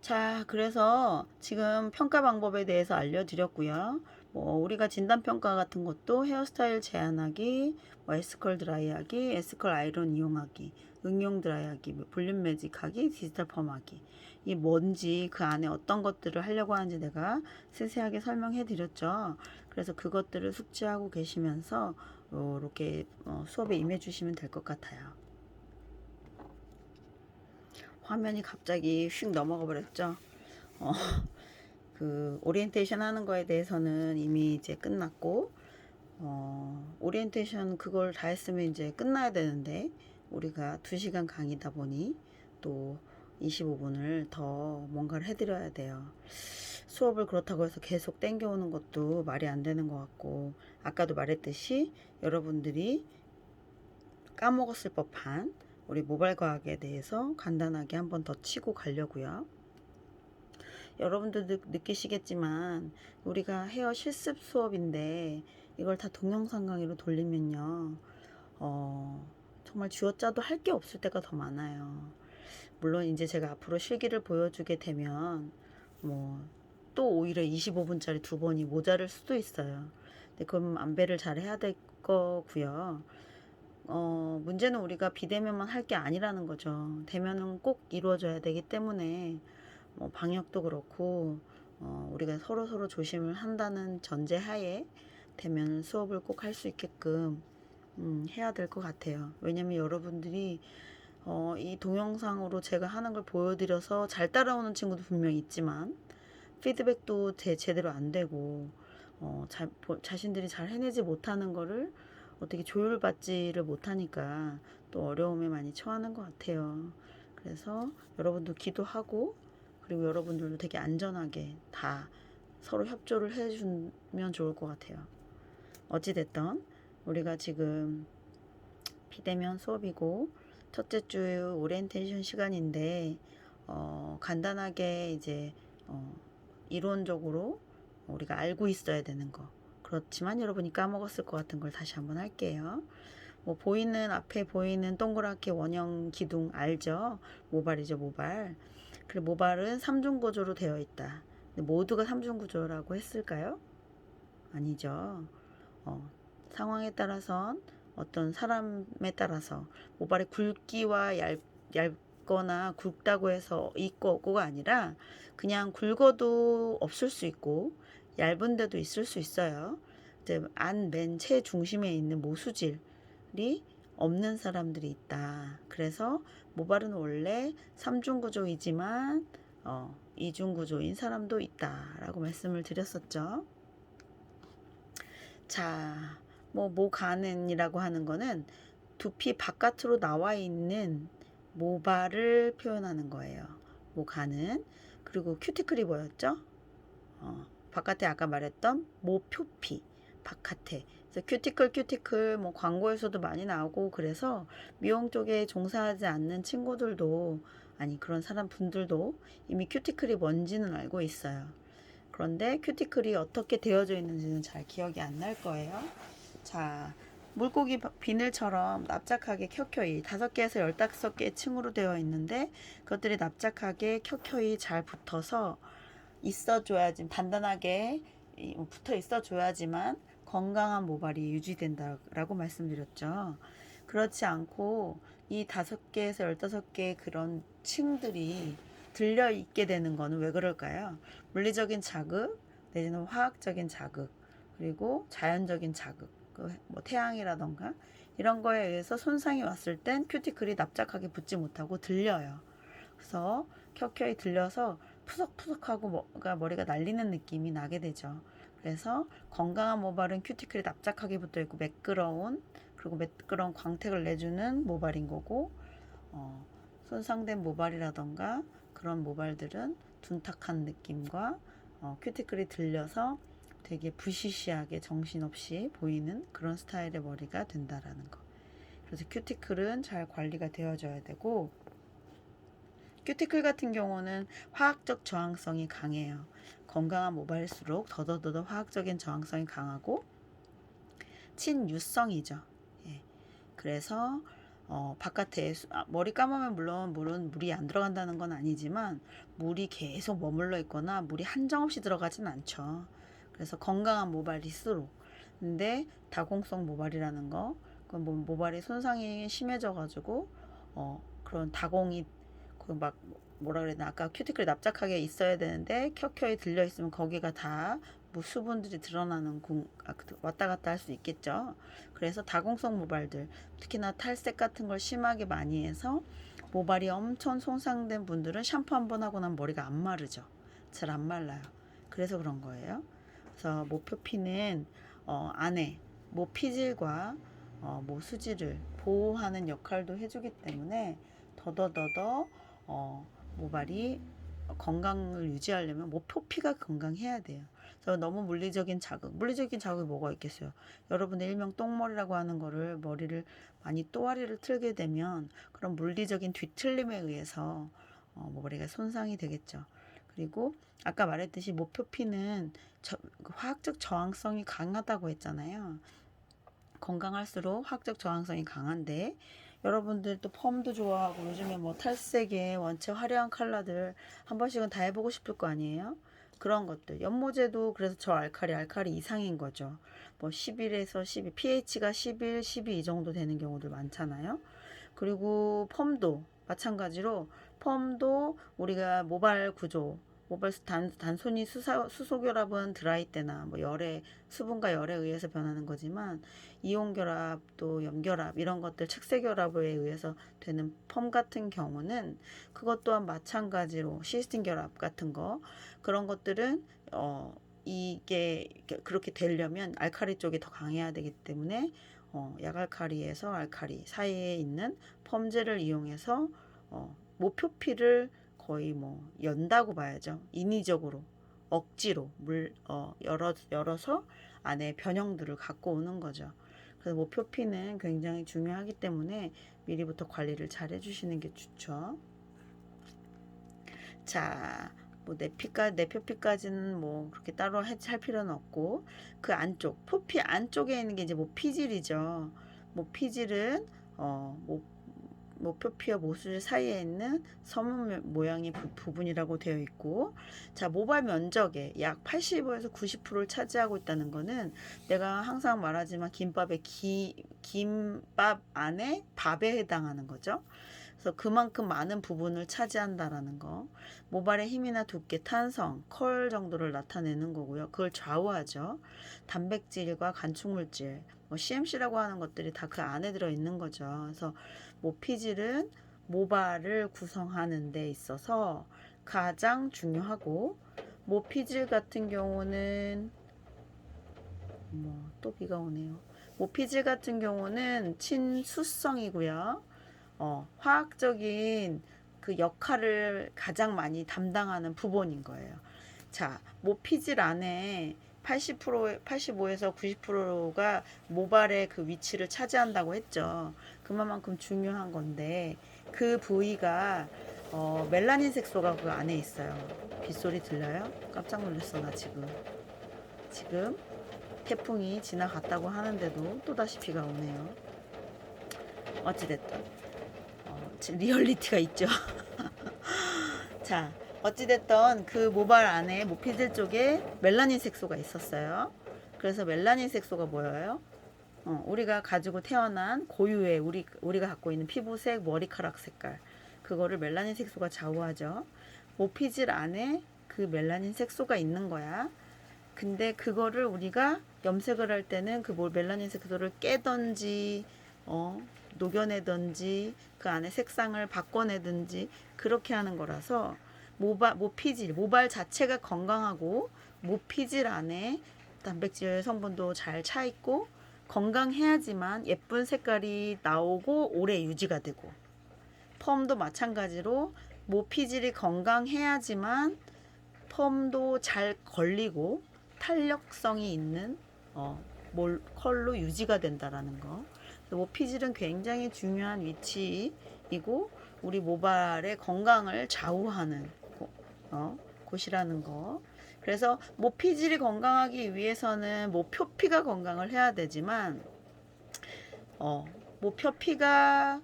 자, 그래서 지금 평가 방법에 대해서 알려드렸고요. 뭐 우리가 진단 평가 같은 것도 헤어스타일 제한하기, 뭐 에스컬 드라이하기, 에스컬 아이론 이용하기, 응용 드라이하기, 뭐 볼륨 매직하기, 디지털 펌하기. 이 뭔지 그 안에 어떤 것들을 하려고 하는지 내가 세세하게 설명해 드렸죠. 그래서 그것들을 숙지하고 계시면서 이렇게 수업에 임해 주시면 될 것 같아요. 화면이 갑자기 휙 넘어가 버렸죠. 어, 그 오리엔테이션 하는 거에 대해서는 이미 이제 끝났고 어, 오리엔테이션 그걸 다 했으면 이제 끝나야 되는데 우리가 2시간 강의다 보니 또 25분을 더 뭔가를 해드려야 돼요. 수업을 그렇다고 해서 계속 땡겨오는 것도 말이 안 되는 것 같고 아까도 말했듯이 여러분들이 까먹었을 법한 우리 모발 과학에 대해서 간단하게 한번 더 치고 가려고요. 여러분들 도 느끼시겠지만 우리가 헤어 실습 수업인데 이걸 다 동영상 강의로 돌리면요. 어, 정말 쥐어짜도 할 게 없을 때가 더 많아요. 물론 이제 제가 앞으로 실기를 보여주게 되면 뭐 또 오히려 25분짜리 두 번이 모자랄 수도 있어요. 근데 그럼 안배를 잘 해야 될 거고요. 어, 문제는 우리가 비대면만 할 게 아니라는 거죠. 대면은 꼭 이루어져야 되기 때문에 뭐 방역도 그렇고 어, 우리가 서로 서로 조심을 한다는 전제 하에 대면 수업을 꼭 할 수 있게끔 음, 해야 될 것 같아요. 왜냐면 여러분들이 어, 이 동영상으로 제가 하는 걸 보여드려서 잘 따라오는 친구도 분명 있지만 피드백도 제, 제대로 안 되고 어, 자, 자신들이 잘 해내지 못하는 거를 어떻게 조율받지를 못하니까 또 어려움에 많이 처하는 것 같아요. 그래서 여러분도 기도하고 그리고 여러분들도 되게 안전하게 다 서로 협조를 해주면 좋을 것 같아요. 어찌됐던 우리가 지금 비대면 수업이고 첫째 주 오리엔테이션 시간인데 어, 간단하게 이제 어, 이론적으로 우리가 알고 있어야 되는 거 그렇지만 여러분이 까먹었을 것 같은 걸 다시 한번 할게요. 뭐 보이는 앞에 보이는 동그랗게 원형 기둥 알죠? 모발이죠, 모발. 그리고 모발은 삼중 구조로 되어 있다. 모두가 삼중 구조라고 했을까요? 아니죠. 어, 상황에 따라선 어떤 사람에 따라서 모발의 굵기와 얇, 얇거나 굵다고 해서 있고 없고가 아니라 그냥 굵어도 없을 수 있고 얇은 데도 있을 수 있어요. 안맨 체중심에 있는 모수질이 없는 사람들이 있다. 그래서 모발은 원래 삼중 구조이지만 어, 이중 구조인 사람도 있다라고 말씀을 드렸었죠. 자, 뭐 모가는이라고 하는 거는 두피 바깥으로 나와 있는 모발을 표현하는 거예요. 모가는 그리고 큐티클이 뭐였죠? 어, 바깥에 아까 말했던 모표피 바깥에 그래서 큐티클 큐티클 뭐 광고에서도 많이 나오고 그래서 미용 쪽에 종사하지 않는 친구들도 아니 그런 사람 분들도 이미 큐티클이 뭔지는 알고 있어요. 그런데 큐티클이 어떻게 되어져 있는지는 잘 기억이 안 날 거예요. 자, 물고기 비늘처럼 납작하게 켜켜이 다섯 개에서 열다섯 개 층으로 되어 있는데 그것들이 납작하게 켜켜이 잘 붙어서 있어줘야지 단단하게 붙어 있어줘야지만 건강한 모발이 유지된다라고 말씀드렸죠. 그렇지 않고 이 다섯 개에서 열다섯 개 그런 층들이 들려 있게 되는 거는 왜 그럴까요? 물리적인 자극 내지는 화학적인 자극 그리고 자연적인 자극 그뭐 태양이라던가 이런 거에 의해서 손상이 왔을 땐 큐티클이 납작하게 붙지 못하고 들려요. 그래서 켜켜이 들려서 푸석푸석하고 뭐가 머리가 날리는 느낌이 나게 되죠. 그래서 건강한 모발은 큐티클이 납작하게 붙어 있고 매끄러운 그리고 매끄러운 광택을 내주는 모발인 거고 어, 손상된 모발이라던가 그런 모발들은 둔탁한 느낌과 어, 큐티클이 들려서 되게 부시시하게 정신없이 보이는 그런 스타일의 머리가 된다라는 거. 그래서 큐티클은 잘 관리가 되어져야 되고 큐티클 같은 경우는 화학적 저항성이 강해요. 건강한 모발일수록 더더더더 화학적인 저항성이 강하고 친유성이죠. 예. 그래서 어, 바깥에 수- 아, 머리 감으면 물론 물은 물이 안 들어간다는 건 아니지만 물이 계속 머물러 있거나 물이 한정없이 들어가진 않죠. 그래서 건강한 모발일수록 근데 다공성 모발이라는 거 그건 뭐 모발이 손상이 심해져 가지고 어 그런 다공이 그 막 뭐라 되나 아까 큐티클 납작하게 있어야 되는데 켜켜이 들려 있으면 거기가 다 뭐 수분들이 드러나는 공, 아, 그- 왔다 갔다 할 수 있겠죠. 그래서 다공성 모발들 특히나 탈색 같은 걸 심하게 많이 해서 모발이 엄청 손상된 분들은 샴푸 한 번 하고 나면 머리가 안 마르죠. 잘 안 말라요. 그래서 그런 거예요. 그래서 모표피는 어, 안에 모피질과 어, 모수지를 보호하는 역할도 해주기 때문에 더더더더 어, 모발이 건강을 유지하려면 모표피가 건강해야 돼요. 그래서 너무 물리적인 자극, 물리적인 자극이 뭐가 있겠어요? 여러분의 일명 똥머리라고 하는 거를 머리를 많이 또아리를 틀게 되면 그런 물리적인 뒤틀림에 의해서 어, 머리가 손상이 되겠죠. 그리고 아까 말했듯이 모표피는 저, 그 화학적 저항성이 강하다고 했잖아요. 건강할수록 화학적 저항성이 강한데 여러분들 또 펌도 좋아하고 요즘에 뭐 탈색에 원체 화려한 컬러들 한 번씩은 다 해보고 싶을 거 아니에요? 그런 것들 연모제도 그래서 저 알칼리 알칼리 이상인 거죠. 뭐 11에서 12 pH가 11, 12 이 정도 되는 경우들 많잖아요. 그리고 펌도 마찬가지로 펌도 우리가 모발 구조 모발 수- 단, 단순히 수사, 수소결합은 드라이 때나 뭐 열에 수분과 열에 의해서 변하는 거지만 이온결합 또 염결합 이런 것들 책세결합에 의해서 되는 펌 같은 경우는 그것 또한 마찬가지로 시스틴 결합 같은 거 그런 것들은 어 이게 그렇게 되려면 알카리 쪽이 더 강해야 되기 때문에 어 약알카리에서 알카리 사이에 있는 펌제를 이용해서 어 모표피를 거의 뭐 연다고 봐야죠. 인위적으로 억지로 물 어, 열어 열어서 안에 변형들을 갖고 오는 거죠. 그래서 모표피는 굉장히 중요하기 때문에 미리부터 관리를 잘 해주시는 게 좋죠. 자, 뭐 내피까 내표피까지는 뭐 그렇게 따로 해- 할 필요는 없고 그 안쪽 표피 안쪽에 있는 게 이제 모피질이죠. 모피질은 어모 모표피와 모술 사이에 있는 섬 모양의 부, 부분이라고 되어 있고 자 모발 면적의 약 85에서 90%를 차지하고 있다는 거는 내가 항상 말하지만 김밥의 기, 김밥 안에 밥에 해당하는 거죠. 그래서 그만큼 많은 부분을 차지한다라는 거. 모발의 힘이나 두께, 탄성, 컬 정도를 나타내는 거고요. 그걸 좌우하죠. 단백질과 간축물질, 뭐 CMC라고 하는 것들이 다 그 안에 들어 있는 거죠. 그래서 모피질은 모발을 구성하는 데 있어서 가장 중요하고 모피질 같은 경우는 뭐 또 비가 오네요. 모피질 같은 경우는 친수성이고요. 어, 화학적인 그 역할을 가장 많이 담당하는 부분인 거예요. 자, 모피질 안에 80% 85에서 90%가 모발의 그 위치를 차지한다고 했죠. 그만큼 중요한 건데 그 부위가 어, 멜라닌 색소가 그 안에 있어요. 빗소리 들려요? 깜짝 놀랐어 나 지금. 지금 태풍이 지나갔다고 하는데도 또다시 비가 오네요. 어찌됐든 어, 지- 리얼리티가 있죠. 자, 어찌됐던 그 모발 안에 모피질 쪽에 멜라닌 색소가 있었어요. 그래서 멜라닌 색소가 뭐예요? 어, 우리가 가지고 태어난 고유의 우리 우리가 갖고 있는 피부색, 머리카락 색깔 그거를 멜라닌 색소가 좌우하죠. 모피질 안에 그 멜라닌 색소가 있는 거야. 근데 그거를 우리가 염색을 할 때는 그뭘 멜라닌 색소를 깨든지 어, 녹여내든지 그 안에 색상을 바꿔내든지 그렇게 하는 거라서 모발 모피질 모발 자체가 건강하고 모피질 안에 단백질 성분도 잘 차 있고 건강해야지만 예쁜 색깔이 나오고 오래 유지가 되고 펌도 마찬가지로 모피질이 건강해야지만 펌도 잘 걸리고 탄력성이 있는 어, 몰, 컬로 유지가 된다라는 거. 모피질은 굉장히 중요한 위치이고 우리 모발의 건강을 좌우하는 곳, 어, 곳이라는 거. 그래서 모피질이 건강하기 위해서는 모표피가 건강을 해야 되지만 어, 모표피가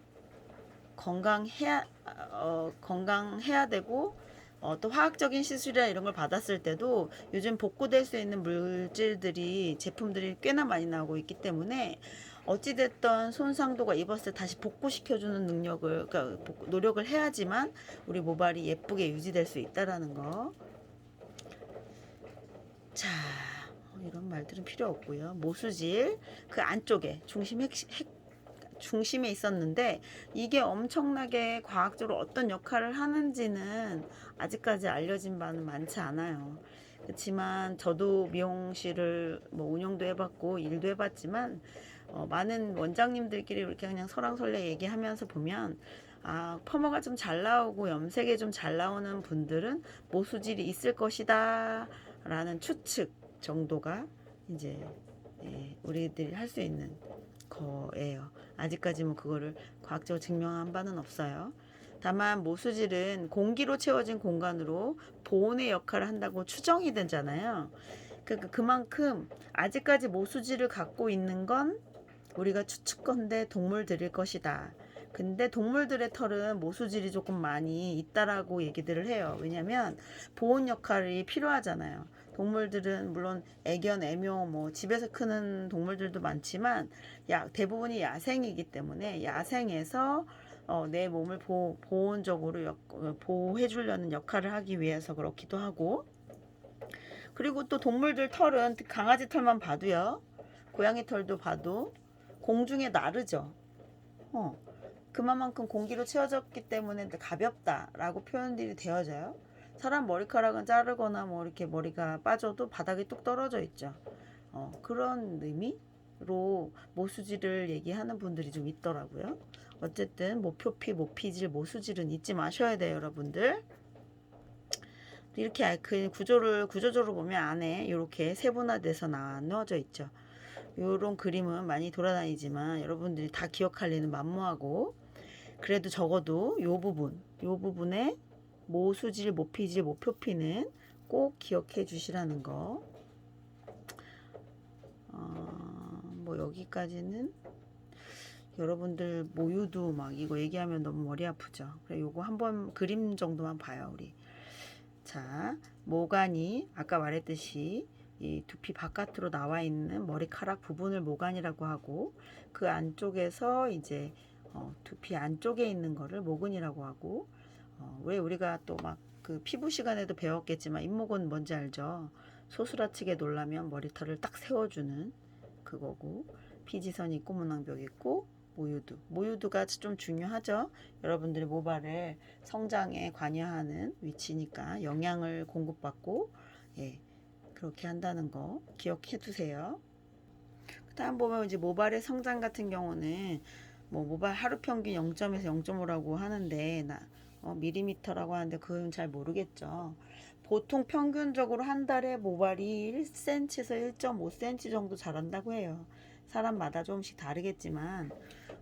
건강해야 어, 건강해야 되고 어, 또 화학적인 시술이나 이런 걸 받았을 때도 요즘 복구될 수 있는 물질들이 제품들이 꽤나 많이 나오고 있기 때문에 어찌됐던 손상도가 입었을 때 다시 복구시켜주는 능력을 그러니까 복- 노력을 해야지만 우리 모발이 예쁘게 유지될 수 있다라는 거. 자, 어, 이런 말들은 필요 없고요. 모수질 그 안쪽에 중심 핵, 핵 중심에 있었는데 이게 엄청나게 과학적으로 어떤 역할을 하는지는 아직까지 알려진 바는 많지 않아요. 그렇지만 저도 미용실을 뭐 운영도 해봤고 일도 해봤지만 어, 많은 원장님들끼리 이렇게 그냥 설왕설래 얘기하면서 보면 아 퍼머가 좀 잘 나오고 염색이 좀 잘 나오는 분들은 모수질이 있을 것이다 라는 추측 정도가 이제 예, 우리들이 할 수 있는 거예요. 아직까지 뭐 그거를 과학적으로 증명한 바는 없어요. 다만 모수질은 공기로 채워진 공간으로 보온의 역할을 한다고 추정이 되잖아요. 그러니까 그만큼 아직까지 모수질을 갖고 있는 건 우리가 추측건데 동물들일 것이다. 근데 동물들의 털은 모수질이 조금 많이 있다라고 얘기들을 해요. 왜냐면 보온 역할이 필요하잖아요. 동물들은 물론 애견, 애묘, 뭐 집에서 크는 동물들도 많지만 야, 대부분이 야생이기 때문에 야생에서 어, 내 몸을 보, 보온적으로 역, 어, 보호해 주려는 역할을 하기 위해서 그렇기도 하고. 그리고 또 동물들 털은 강아지 털만 봐도요. 고양이 털도 봐도 공중에 나르죠. 어, 그만큼 공기로 채워졌기 때문에 가볍다라고 표현들이 되어져요 사람 머리카락은 자르거나 뭐 이렇게 머리가 빠져도 바닥에 뚝 떨어져 있죠 어, 그런 의미로 모수질을 얘기하는 분들이 좀 있더라고요 어쨌든 모표피, 모피질, 모수질은 잊지 마셔야 돼요, 여러분들. 이렇게 그 구조를 구조적으로 보면 안에 이렇게 세분화돼서 나눠져 있죠. 이런 그림은 많이 돌아다니지만 여러분들이 다 기억할 리는 만무하고 그래도 적어도 이 부분, 이 부분에 모수질, 모피질, 모표피는 꼭 기억해 주시라는 거. 어, 뭐 여기까지는 여러분들 모유도 막 이거 얘기하면 너무 머리 아프죠. 그래 요거 한번 그림 정도만 봐요, 우리. 자, 모간이 아까 말했듯이 이 두피 바깥으로 나와 있는 머리카락 부분을 모간이라고 하고 그 안쪽에서 이제 어, 두피 안쪽에 있는 거를 모근이라고 하고 어, 왜 우리가 또 막 그 피부 시간에도 배웠겠지만 잇모근 뭔지 알죠? 소스라치게 놀라면 머리털을 딱 세워주는 그거고 피지선 있고 문낭벽 있고 모유두. 모유두가 좀 중요하죠. 여러분들의 모발을 성장에 관여하는 위치니까 영양을 공급받고 예, 그렇게 한다는 거 기억해 두세요. 그 다음 보면 이제 모발의 성장 같은 경우는 뭐 모발 하루 평균 0점에서 0.5라고 하는데 나 어, 밀리미터라고 하는데 그건 잘 모르겠죠. 보통 평균적으로 한 달에 모발이 1cm에서 1.5cm 정도 자란다고 해요. 사람마다 조금씩 다르겠지만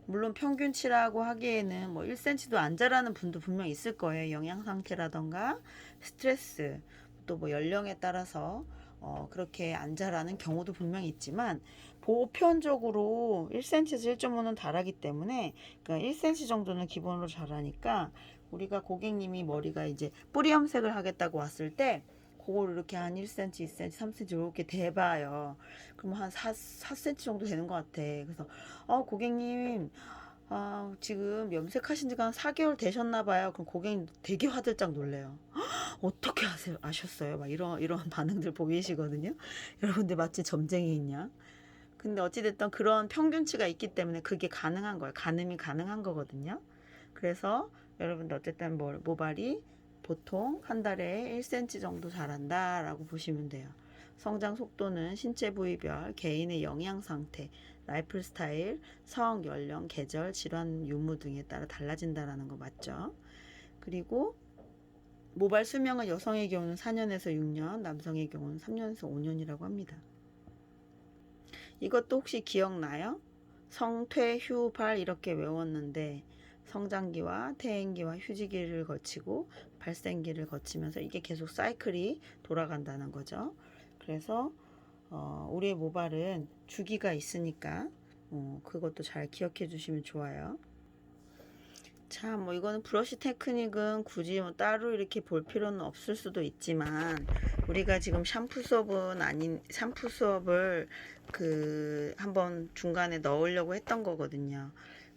물론 평균치라고 하기에는 뭐 1cm도 안 자라는 분도 분명 있을 거예요. 영양 상태라던가 스트레스 또 뭐 연령에 따라서 어 그렇게 안 자라는 경우도 분명히 있지만 보편적으로 1cm에서 1.5는 다르기 때문에 그러니까 1cm 정도는 기본으로 자라니까 우리가 고객님이 머리가 이제 뿌리 염색을 하겠다고 왔을 때 그걸 이렇게 한 1cm, 2cm, 3cm 이렇게 대봐요. 그럼 한 4, 4cm 정도 되는 것 같아. 그래서 어 고객님 아, 지금 염색하신 지가 한 4개월 되셨나 봐요. 그럼 고객님 되게 화들짝 놀래요. 어떻게 아세요? 아셨어요? 막 이런 이런 반응들 보이시거든요. 여러분들 마치 점쟁이 있냐? 근데 어찌됐든 그런 평균치가 있기 때문에 그게 가능한 거예요. 가늠이 가능한 거거든요. 그래서 여러분들 어쨌든 뭐, 모발이 보통 한 달에 1cm 정도 자란다라고 보시면 돼요. 성장 속도는 신체 부위별, 개인의 영양 상태, 라이프 스타일, 성, 연령, 계절, 질환 유무 등에 따라 달라진다라는 거 맞죠? 그리고 모발 수명은 여성의 경우는 4년에서 6년, 남성의 경우는 3년에서 5년이라고 합니다. 이것도 혹시 기억나요? 성, 퇴, 휴, 발 이렇게 외웠는데 성장기와 퇴행기와 휴지기를 거치고 발생기를 거치면서 이게 계속 사이클이 돌아간다는 거죠. 그래서 어, 우리의 모발은 주기가 있으니까 어, 그것도 잘 기억해 주시면 좋아요. 자, 뭐 이거는 브러쉬 테크닉은 굳이 뭐 따로 이렇게 볼 필요는 없을 수도 있지만 우리가 지금 샴푸 수업은 아닌 샴푸 수업을 그 한번 중간에 넣으려고 했던 거거든요.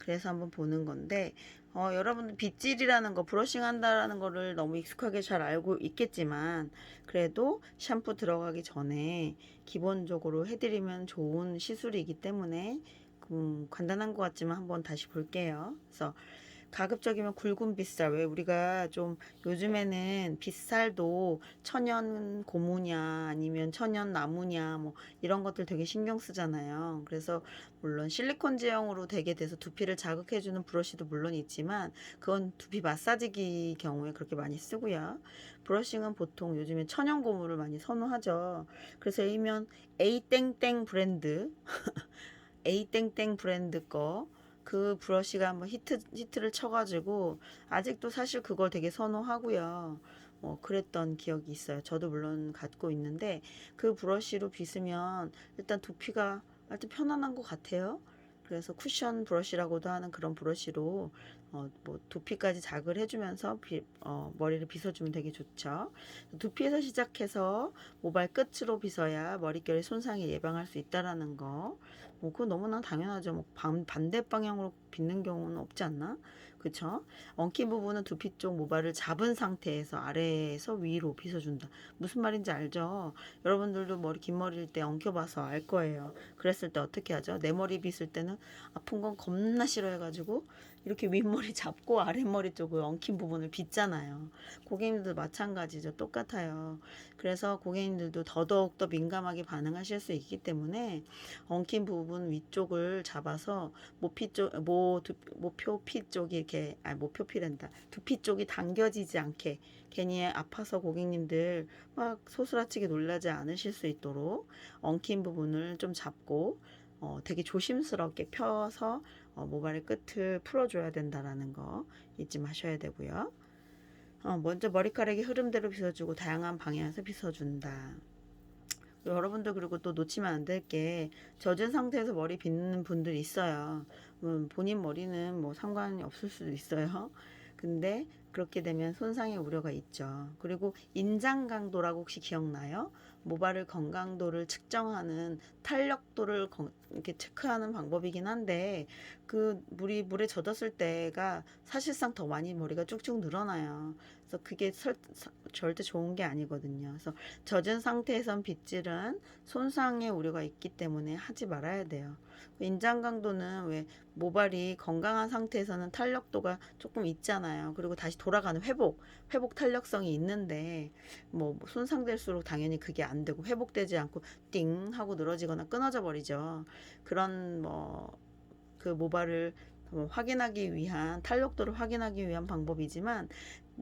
그래서 한번 보는 건데 어, 여러분들 빗질이라는 거 브러싱 한다라는 거를 너무 익숙하게 잘 알고 있겠지만 그래도 샴푸 들어가기 전에 기본적으로 해드리면 좋은 시술이기 때문에 음, 간단한 것 같지만 한번 다시 볼게요. 그래서 가급적이면 굵은 빗살 왜 우리가 좀 요즘에는 빗살도 천연 고무냐 아니면 천연 나무냐 뭐 이런 것들 되게 신경 쓰잖아요. 그래서 물론 실리콘 제형으로 되게 돼서 두피를 자극해주는 브러쉬도 물론 있지만 그건 두피 마사지기 경우에 그렇게 많이 쓰고요. 브러싱은 보통 요즘에 천연 고무를 많이 선호하죠. 그래서 이면 A 땡땡 브랜드 A 땡땡 브랜드 거 그 브러쉬가 한번 히트 히트를 쳐가지고 아직도 사실 그걸 되게 선호하고요. 뭐 그랬던 기억이 있어요. 저도 물론 갖고 있는데 그 브러쉬로 빗으면 일단 두피가 하여튼 편안한 것 같아요. 그래서 쿠션 브러쉬라고도 하는 그런 브러쉬로 어, 뭐 두피까지 자극을 해주면서 비, 어, 머리를 빗어주면 되게 좋죠. 두피에서 시작해서 모발 끝으로 빗어야 머릿결의 손상이 예방할 수 있다라는 거. 뭐 그건 너무나 당연하죠. 뭐 반, 반대 방향으로 빗는 경우는 없지 않나? 그쵸? 엉킨 부분은 두피 쪽 모발을 잡은 상태에서 아래에서 위로 빗어준다. 무슨 말인지 알죠? 여러분들도 머리 긴 머리일 때 엉켜봐서 알 거예요. 그랬을 때 어떻게 하죠? 내 머리 빗을 때는 아픈 건 겁나 싫어해가지고 이렇게 윗머리 잡고 아랫머리 쪽을 엉킨 부분을 빗잖아요. 고객님들도 마찬가지죠. 똑같아요. 그래서 고객님들도 더더욱 더 민감하게 반응하실 수 있기 때문에 엉킨 부분 위쪽을 잡아서 모피 쪽, 모, 두, 모표피 쪽이 이렇게, 아, 모표피랜다. 두피 쪽이 당겨지지 않게 괜히 아파서 고객님들 막 소스라치게 놀라지 않으실 수 있도록 엉킨 부분을 좀 잡고 어, 되게 조심스럽게 펴서 어, 모발의 끝을 풀어줘야 된다라는 거 잊지 마셔야 되고요. 어, 먼저 머리카락이 흐름대로 빗어주고 다양한 방향에서 빗어준다. 여러분들 그리고 또 놓치면 안 될 게 젖은 상태에서 머리 빗는 분들이 있어요. 음, 본인 머리는 뭐 상관이 없을 수도 있어요. 근데 그렇게 되면 손상의 우려가 있죠. 그리고 인장 강도라고 혹시 기억나요? 모발을 건강도를 측정하는 탄력도를 건- 이렇게 체크하는 방법이긴 한데 그 물이 물에 젖었을 때가 사실상 더 많이 머리가 쭉쭉 늘어나요. 그래서 그게 설- 사- 절대 좋은 게 아니거든요. 그래서 젖은 상태에선 빗질은 손상의 우려가 있기 때문에 하지 말아야 돼요. 인장 강도는 왜 모발이 건강한 상태에서는 탄력도가 조금 있잖아요. 그리고 다시 돌아가는 회복, 회복 탄력성이 있는데 뭐 손상될수록 당연히 그게 안 되고 회복되지 않고 띵 하고 늘어지거나 끊어져 버리죠. 그런 뭐 그 모발을 뭐 확인하기 위한 탄력도를 확인하기 위한 방법이지만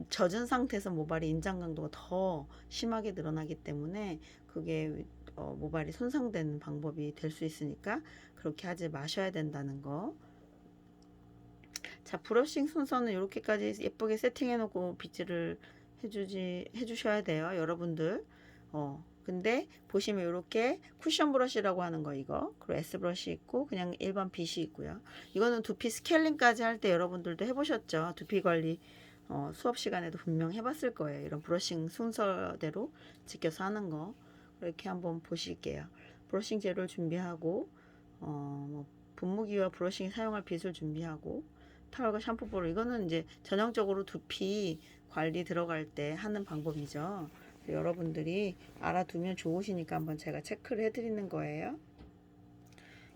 젖은 상태에서 모발이 인장 강도가 더 심하게 늘어나기 때문에 그게 어, 모발이 손상되는 방법이 될 수 있으니까 그렇게 하지 마셔야 된다는 거. 자, 브러싱 순서는 이렇게까지 예쁘게 세팅해 놓고 빗질을 해주지, 해주셔야 돼요. 여러분들. 어, 근데 보시면 이렇게 쿠션 브러쉬라고 하는 거 이거. 그리고 S 브러쉬 있고 그냥 일반 빗이 있고요. 이거는 두피 스케일링까지 할 때 여러분들도 해보셨죠? 두피 관리 어, 수업 시간에도 분명 해봤을 거예요. 이런 브러싱 순서대로 지켜서 하는 거. 이렇게 한번 보실게요. 브러싱 재료를 준비하고 어, 뭐 분무기와 브러싱 사용할 빗을 준비하고 타월과 샴푸볼 이거는 이제 전형적으로 두피 관리 들어갈 때 하는 방법이죠. 여러분들이 알아두면 좋으시니까 한번 제가 체크를 해드리는 거예요.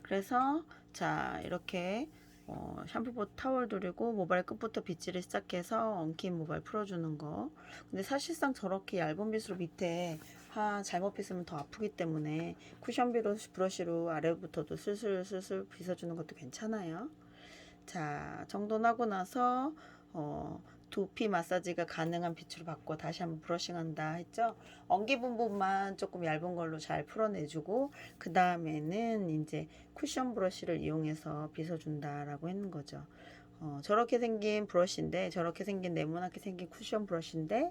그래서 자 이렇게 어, 샴푸보 타월 두르고 모발 끝부터 빗질을 시작해서 엉킨 모발 풀어주는 거. 근데 사실상 저렇게 얇은 빗으로 밑에 하 잘못 빗으면 더 아프기 때문에 쿠션 브러쉬, 브러쉬로 아래부터도 슬슬슬슬 빗어주는 것도 괜찮아요. 자, 정돈 하고 나서 어, 두피 마사지가 가능한 빛으로 바꿔 다시 한번 브러싱한다 했죠. 엉기 부분만 조금 얇은 걸로 잘 풀어내주고 그 다음에는 이제 쿠션 브러쉬를 이용해서 빗어준다라고 했는 거죠. 어, 저렇게 생긴 브러쉬인데 저렇게 생긴 네모나게 생긴 쿠션 브러쉬인데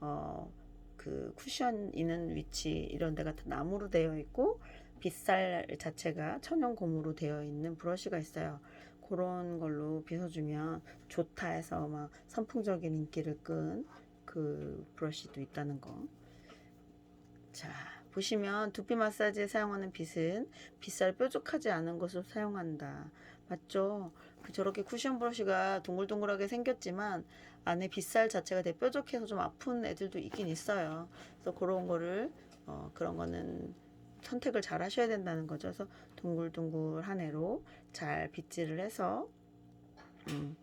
어, 그 쿠션 있는 위치 이런 데가 다 나무로 되어 있고 빗살 자체가 천연 고무로 되어 있는 브러쉬가 있어요. 그런 걸로 빗어주면 좋다 해서 막 선풍적인 인기를 끈 그 브러쉬도 있다는 거. 자, 보시면 두피 마사지에 사용하는 빗은 빗살 뾰족하지 않은 것을 사용한다. 맞죠? 그 저렇게 쿠션 브러쉬가 동글동글하게 생겼지만 안에 빗살 자체가 되게 뾰족해서 좀 아픈 애들도 있긴 있어요. 그래서 그런 거를 어, 그런 거는 선택을 잘 하셔야 된다는 거죠. 그래서 동글동글한 애로 잘 빗질을 해서 음,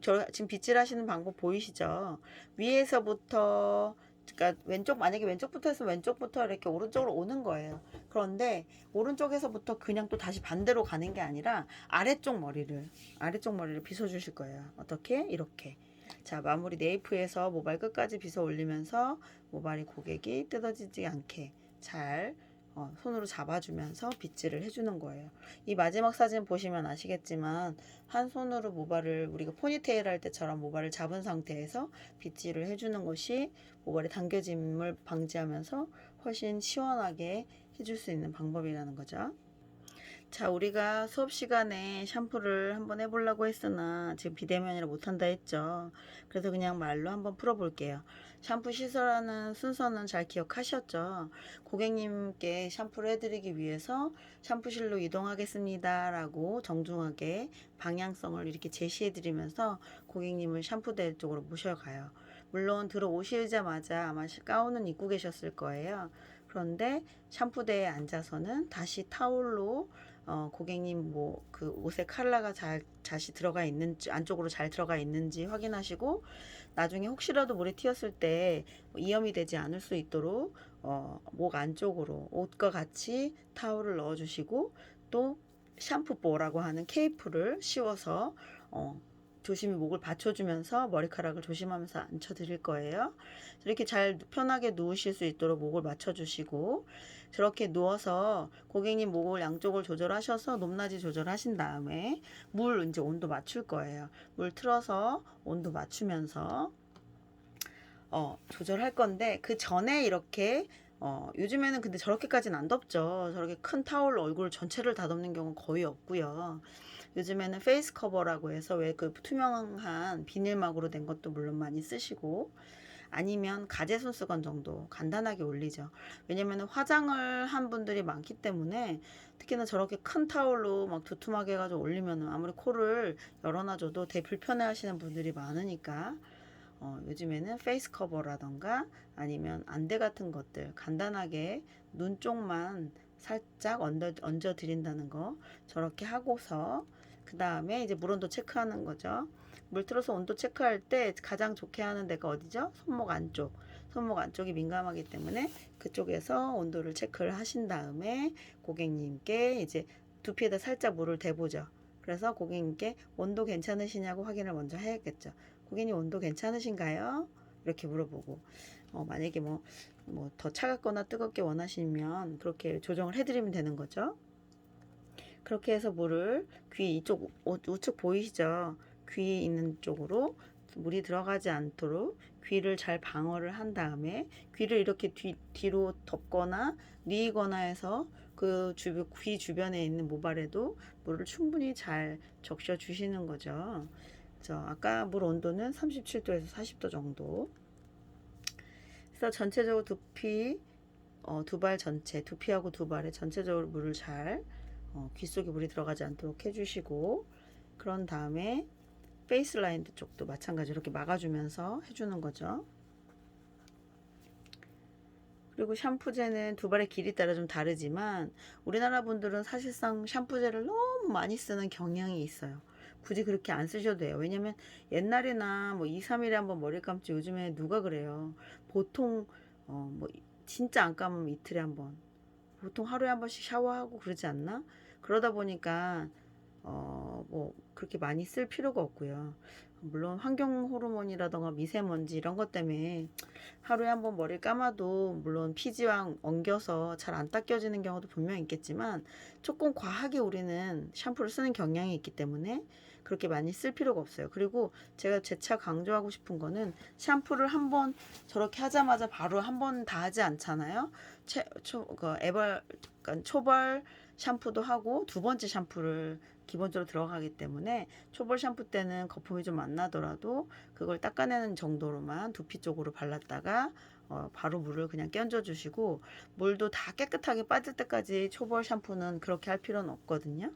저 지금 빗질 하시는 방법 보이시죠? 위에서부터 그러니까 왼쪽 만약에 왼쪽부터 해서 왼쪽부터 이렇게 오른쪽으로 오는 거예요. 그런데 오른쪽에서부터 그냥 또 다시 반대로 가는 게 아니라 아래쪽 머리를 아래쪽 머리를 빗어 주실 거예요. 어떻게? 이렇게. 자, 마무리 네이프에서 모발 끝까지 빗어 올리면서 모발이 고객이 뜯어지지 않게 잘 어, 손으로 잡아주면서 빗질을 해주는 거예요. 이 마지막 사진 보시면 아시겠지만 한 손으로 모발을 우리가 포니테일 할 때처럼 모발을 잡은 상태에서 빗질을 해주는 것이 모발의 당겨짐을 방지하면서 훨씬 시원하게 해줄 수 있는 방법이라는 거죠. 자, 우리가 수업 시간에 샴푸를 한번 해보려고 했으나 지금 비대면이라 못한다 했죠. 그래서 그냥 말로 한번 풀어볼게요. 샴푸 시설하는 순서는 잘 기억하셨죠? 고객님께 샴푸를 해드리기 위해서 샴푸실로 이동하겠습니다. 라고 정중하게 방향성을 이렇게 제시해 드리면서 고객님을 샴푸대 쪽으로 모셔가요. 물론 들어오시자마자 아마 가운은 입고 계셨을 거예요. 그런데 샴푸대에 앉아서는 다시 타올로 어, 고객님 뭐 그 옷의 컬러가 잘 다시 들어가 있는지 안쪽으로 잘 들어가 있는지 확인하시고 나중에 혹시라도 물에 튀었을 때 이염이 되지 않을 수 있도록 어, 목 안쪽으로 옷과 같이 타올을 넣어주시고 또 샴푸보라고 하는 케이프를 씌워서 어, 조심히 목을 받쳐주면서 머리카락을 조심하면서 앉혀드릴 거예요. 이렇게 잘 편하게 누우실 수 있도록 목을 맞춰주시고 저렇게 누워서 고객님 목을 양쪽을 조절하셔서 높낮이 조절하신 다음에 물 이제 온도 맞출 거예요. 물 틀어서 온도 맞추면서 어, 조절할 건데 그 전에 이렇게 어, 요즘에는 근데 저렇게까지는 안 덥죠. 저렇게 큰 타올로 얼굴 전체를 다 덮는 경우는 거의 없고요. 요즘에는 페이스 커버라고 해서 왜 그 투명한 비닐막으로 된 것도 물론 많이 쓰시고 아니면 가제 손수건 정도 간단하게 올리죠. 왜냐면 화장을 한 분들이 많기 때문에 특히나 저렇게 큰 타올로 막 두툼하게 해가지고 올리면 아무리 코를 열어놔줘도 되게 불편해 하시는 분들이 많으니까 어, 요즘에는 페이스 커버라던가 아니면 안대 같은 것들 간단하게 눈 쪽만 살짝 얹어, 얹어 드린다는 거 저렇게 하고서 그 다음에 이제 물 온도 체크하는 거죠. 물 틀어서 온도 체크할 때 가장 좋게 하는 데가 어디죠? 손목 안쪽. 손목 안쪽이 민감하기 때문에 그쪽에서 온도를 체크를 하신 다음에 고객님께 이제 두피에다 살짝 물을 대보죠. 그래서 고객님께 온도 괜찮으시냐고 확인을 먼저 해야겠죠. 고객님 온도 괜찮으신가요? 이렇게 물어보고 어, 만약에 뭐 뭐 더 차갑거나 뜨겁게 원하시면 그렇게 조정을 해드리면 되는 거죠. 그렇게 해서 물을 귀 이쪽 우- 우측 보이시죠? 귀 있는 쪽으로 물이 들어가지 않도록 귀를 잘 방어를 한 다음에 귀를 이렇게 뒤, 뒤로 덮거나 뉘거나 해서 그 주변, 귀 주변에 있는 모발에도 물을 충분히 잘 적셔 주시는 거죠. 그래서 아까 물 온도는 37도에서 40도 정도. 그래서 전체적으로 두피 어, 두발 전체 두피하고 두 발에 전체적으로 물을 잘 어, 귀 속에 물이 들어가지 않도록 해주시고 그런 다음에 페이스 라인 쪽도 마찬가지로 이렇게 막아주면서 해주는 거죠. 그리고 샴푸제는 두 발의 길이 따라 좀 다르지만 우리나라 분들은 사실상 샴푸제를 너무 많이 쓰는 경향이 있어요. 굳이 그렇게 안 쓰셔도 돼요. 왜냐면 옛날에나 뭐 2, 3일에 한 번 머리 감지 요즘에 누가 그래요. 보통 어 뭐 진짜 안 감으면 이틀에 한 번. 보통 하루에 한 번씩 샤워하고 그러지 않나? 그러다 보니까 어 뭐 그렇게 많이 쓸 필요가 없고요. 물론 환경 호르몬이라던가 미세먼지 이런 것 때문에 하루에 한 번 머리를 감아도 물론 피지와 엉겨서 잘 안 닦여지는 경우도 분명히 있겠지만 조금 과하게 우리는 샴푸를 쓰는 경향이 있기 때문에 그렇게 많이 쓸 필요가 없어요. 그리고 제가 재차 강조하고 싶은 거는 샴푸를 한 번 저렇게 하자마자 바로 한 번 다 하지 않잖아요. 채, 초, 그 애벌, 그러니까 초벌 샴푸도 하고 두 번째 샴푸를 기본적으로 들어가기 때문에 초벌 샴푸 때는 거품이 좀 안 나더라도 그걸 닦아내는 정도로만 두피 쪽으로 발랐다가 어, 바로 물을 그냥 끼얹어 주시고 물도 다 깨끗하게 빠질 때까지 초벌 샴푸는 그렇게 할 필요는 없거든요.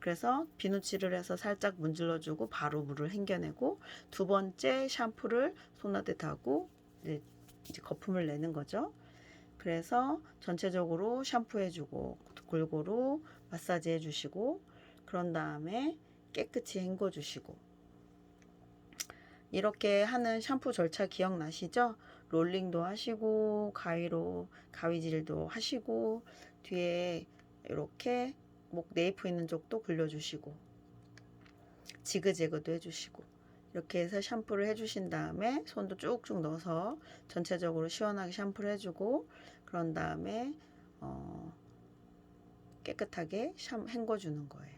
그래서 비누칠을 해서 살짝 문질러 주고 바로 물을 헹겨내고 두 번째 샴푸를 손아대 다고 이제, 이제 거품을 내는 거죠. 그래서 전체적으로 샴푸해 주고 골고루 마사지 해 주시고 그런 다음에 깨끗이 헹궈 주시고 이렇게 하는 샴푸 절차 기억나시죠? 롤링도 하시고 가위로 가위질도 하시고 뒤에 이렇게 목 네이프 있는 쪽도 굴려주시고 지그재그도 해주시고 이렇게 해서 샴푸를 해주신 다음에 손도 쭉쭉 넣어서 전체적으로 시원하게 샴푸를 해주고 그런 다음에 어, 깨끗하게 샴 헹궈주는 거예요.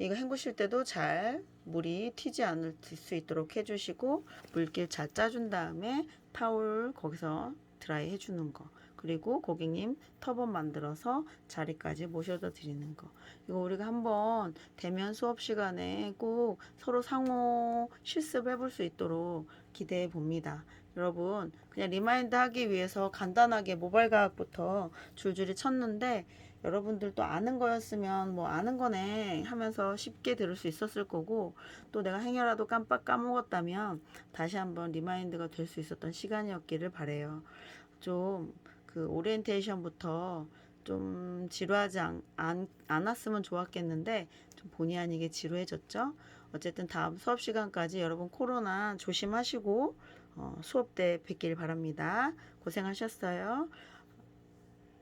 이거 헹구실 때도 잘 물이 튀지 않을 수 있도록 해주시고 물길 잘 짜준 다음에 타올 거기서 드라이 해주는 거 그리고 고객님 터번 만들어서 자리까지 모셔다 드리는 거 이거 우리가 한번 대면 수업 시간에 꼭 서로 상호 실습 해 볼 수 있도록 기대해 봅니다. 여러분 그냥 리마인드 하기 위해서 간단하게 모발 과학부터 줄줄이 쳤는데 여러분들도 아는 거였으면 뭐 아는 거네 하면서 쉽게 들을 수 있었을 거고 또 내가 행여라도 깜빡 까먹었다면 다시 한번 리마인드가 될 수 있었던 시간이었기를 바래요. 좀 그 오리엔테이션부터 좀 지루하지 않았으면 좋았겠는데 좀 본의 아니게 지루해졌죠. 어쨌든 다음 수업 시간까지 여러분 코로나 조심하시고 어, 수업 때 뵙길 바랍니다. 고생하셨어요.